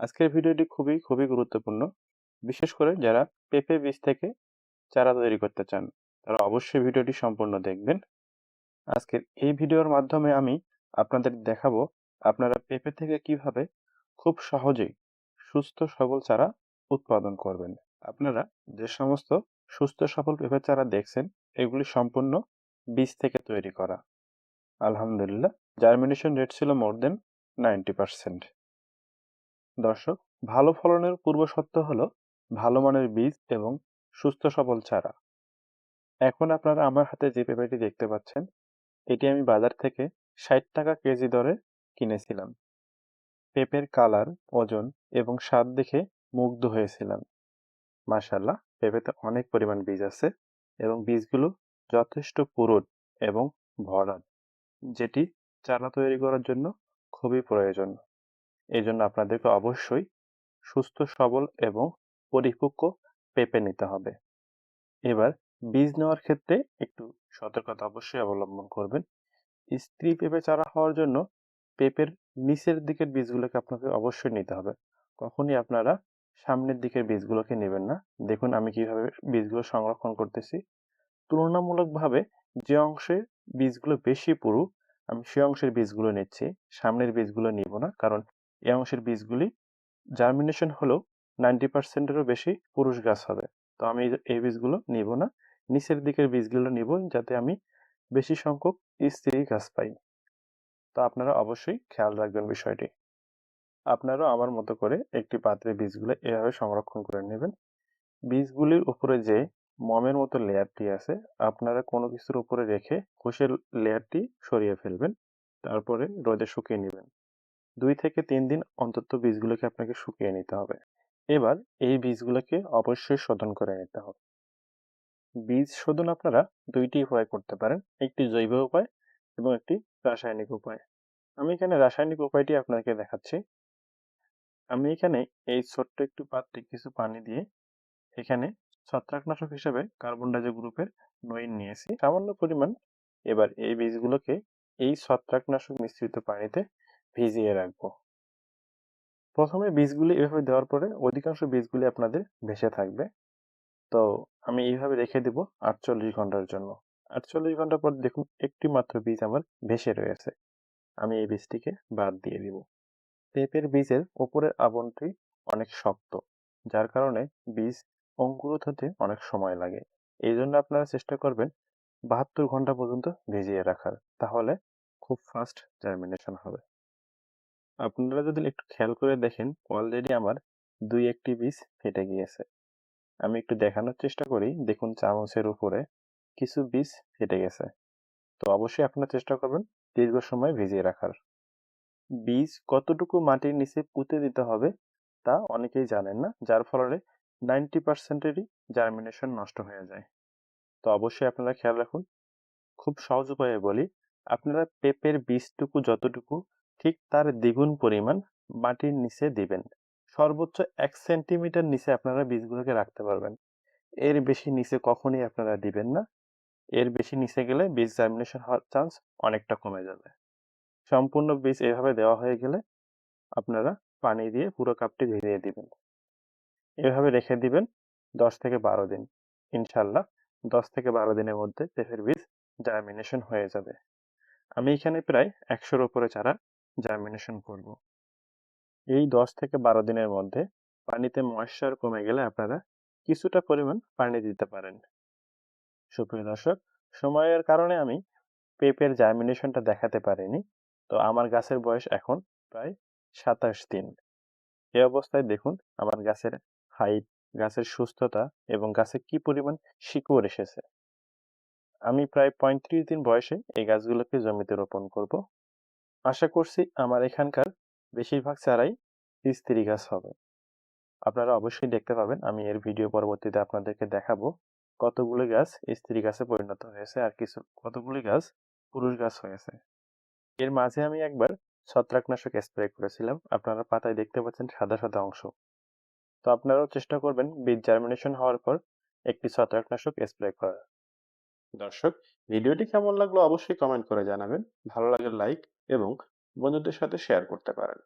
আজকের ভিডিওটি খুবই খুবই গুরুত্বপূর্ণ। বিশেষ করে যারা পেঁপে বীজ থেকে চারা তৈরি করতে চান, তারা অবশ্যই ভিডিওটি সম্পূর্ণ দেখবেন। আজকের এই ভিডিওর মাধ্যমে আমি আপনাদের দেখাবো আপনারা পেঁপে থেকে কীভাবে খুব সহজেই সুস্থ সবল চারা উৎপাদন করবেন। আপনারা যে সমস্ত সুস্থ সবল পেঁপে চারা দেখছেন, এগুলি সম্পূর্ণ বীজ থেকে তৈরি করা। আলহামদুলিল্লাহ জার্মিনেশন রেট ছিল মোর দেন নাইনটি পার্সেন্ট দর্শক, ভালো ফলনের পূর্ব শর্ত হলো ভালো মানের বীজ এবং সুস্থ সবল চারা। এখন আপনারা আমার হাতে যে পেঁপেটি দেখতে পাচ্ছেন, এটি আমি বাজার থেকে ষাট টাকা কেজি দরে কিনেছিলাম। পেঁপের কালার, ওজন এবং স্বাদ দেখে মুগ্ধ হয়েছিলাম। মাশাল্লাহ পেঁপেতে অনেক পরিমাণ বীজ আছে এবং বীজগুলো যথেষ্ট পুরুট এবং ভরাট, যেটি চারা তৈরি করার জন্য খুবই প্রয়োজন। এই জন্য আপনাদেরকে অবশ্যই সুস্থ, সবল এবং পরিপক্ক পেঁপে নিতে হবে। এবার বীজ নেওয়ার ক্ষেত্রে একটু সতর্কতা অবশ্যই অবলম্বন করবেন। স্ত্রী পেঁপে চারা হওয়ার জন্য পেঁপের নিচের দিকের বীজগুলোকে আপনাকে অবশ্যই নিতে হবে। কখনই আপনারা সামনের দিকের বীজগুলোকে নেবেন না। দেখুন আমি কীভাবে বীজগুলো সংরক্ষণ করতেছি। তুলনামূলকভাবে যে অংশে বীজগুলো বেশি পুরু, আমি সে অংশের বীজগুলো নিচ্ছি। সামনের বীজগুলো নিব না, কারণ এই অংশের বীজগুলি জার্মিনেশন হলেও নাইনটি পার্সেন্টেরও বেশি পুরুষ গাছ হবে। তো আমি এই বীজগুলো নিব না। নিচের দিকের বীজগুলো নিব যাতে আমি বেশি সংখ্যক স্ত্রী গাছ পাই। তো আপনারা অবশ্যই খেয়াল রাখবেন বিষয়টি। আপনারাও আমার মতো করে একটি পাত্রে বীজগুলো এভাবে সংরক্ষণ করে নেবেন। বীজগুলির উপরে যে মমের মতো লেয়ারটি আছে, আপনারা কোনো কিছুর উপরে রেখে কোষের লেয়ারটি সরিয়ে ফেলবেন। তারপরে রোদে শুকিয়ে নেবেন। দুই থেকে তিন দিন অন্তত বীজগুলোকে আপনাকে শুকিয়ে নিতে হবে। এবার এই বীজগুলোকে অবশ্যই শোধন করে নিতে হবে। বীজ শোধন আপনারা দুইটি উপায় করতে পারেন, একটি জৈব উপায় এবং একটি রাসায়নিক উপায়। আমি এখানে রাসায়নিক উপায়টি আপনাকে দেখাচ্ছি। আমি এখানে এই ছোট্ট একটু পাত্রে কিছু পানি দিয়ে এখানে ছত্রাকনাশক হিসেবে কার্বন ডাইঅক্সাইড গ্রুপের নইন নিয়েছি। সামান্য পরিমাণ এবার এই বীজগুলোকে এই ছত্রাকনাশক মিশ্রিত পানিতে ভিজিয়ে রাখব। প্রথমে বীজগুলি এভাবে দেওয়ার পরে অধিকাংশ বীজগুলি আপনাদের ভেসে থাকবে। তো আমি এইভাবে রেখে দেব আটচল্লিশ ঘণ্টার জন্য। আটচল্লিশ ঘণ্টা পর দেখুন একটি মাত্র বীজ আমার ভেসে রয়েছে। আমি এই বীজটিকে বাদ দিয়ে দিব। পেঁপের বীজের ওপরের আবরণটি অনেক শক্ত, যার কারণে বীজ অঙ্কুরোত হতে অনেক সময় লাগে। এই জন্য আপনারা চেষ্টা করবেন বাহাত্তর ঘণ্টা পর্যন্ত ভিজিয়ে রাখার। তাহলে খুব ফাস্ট জার্মিনেশন হবে। আপনারা যদি একটু খেয়াল করে দেখেন অলরেডি আমার দুই, একটি বীজ ফেটে গিয়েছে। আমি একটু দেখানোর চেষ্টা করি, দেখুন চামচের উপরে কিছু বীজ ফেটে গেছে। তো অবশ্যই আপনারা চেষ্টা করবেন দীর্ঘ সময় ভিজিয়ে রাখার। বীজ কতটুকু মাটির নিচে পুঁতে দিতে হবে তা অনেকেই জানেন না, যার ফলে নাইনটি পার্সেন্টেরই জার্মিনেশন নষ্ট হয়ে যায়। তো অবশ্যই আপনারা খেয়াল রাখুন। খুব সহজ উপায়ে বলি আপনারা পেঁপের বীজটুকু যতটুকু, ঠিক তার দ্বিগুণ পরিমাণ মাটির নিচে দিবেন। সর্বোচ্চ এক সেন্টিমিটার নিচে আপনারা বীজগুলোকে রাখতে পারবেন। এর বেশি নিচে কখনই আপনারা দিবেন না। এর বেশি নিচে গেলে বীজ জার্মিনেশন হওয়ার চান্স অনেকটা কমে যাবে। সম্পূর্ণ বীজ এভাবে দেওয়া হয়ে গেলে আপনারা পানি দিয়ে পুরো কাপটি ভিজিয়ে দিবেন। এভাবে রেখে দিবেন দশ থেকে বারো দিন। ইনশাল্লাহ দশ থেকে বারো দিনের মধ্যে পেঁপের বীজ জার্মিনেশন হয়ে যাবে। আমি এখানে প্রায় একশোর উপরে চারা জার্মিনেশন করব। এই দশ থেকে বারো দিনের মধ্যে পানিতে ময়েশ্চার কমে গেলে আপনারা কিছুটা পরিমাণ পানি দিতে পারেন। সুপ্রিয় দর্শক, সময়ের কারণে আমি পেঁপের জার্মিনেশনটা দেখাতে পারিনি, তো আমার গাছের বয়স এখন প্রায় সাতাশ দিন। এ অবস্থায় দেখুন আমার গাছের হাইট গাছের সুস্থতা এবং গাছে কি পরিমাণ শিকড় এসেছে। আমি প্রায় পঁয়ত্রিশ দিন বয়সে এই গাছগুলোকে জমিতে রোপণ করব। আশা করছি আমার এখানকার বেশিরভাগ চারাই স্ত্রী গাছ হবে। আপনারা অবশ্যই দেখতে পাবেন, আমি এর ভিডিও পরবর্তীতে আপনাদেরকে দেখাবো কতগুলি গাছ স্ত্রী গাছে পরিণত হয়েছে আর কিছু, কতগুলি গাছ পুরুষ গাছ হয়েছে। এর মাঝে আমি একবার ছত্রাকনাশক স্প্রে করেছিলাম, আপনারা পাতায় দেখতে পাচ্ছেন সাদা সাদা অংশ। তো আপনারাও চেষ্টা করবেন বীজ জার্মিনেশন হওয়ার পর একটি ছত্রাকনাশক স্প্রে করার। দর্শক, ভিডিওটি কেমন লাগল অবশ্যই কমেন্ট করে জানাবেন। ভালো লাগলে লাইক এবং বন্ধুদের সাথে শেয়ার করতে পারেন।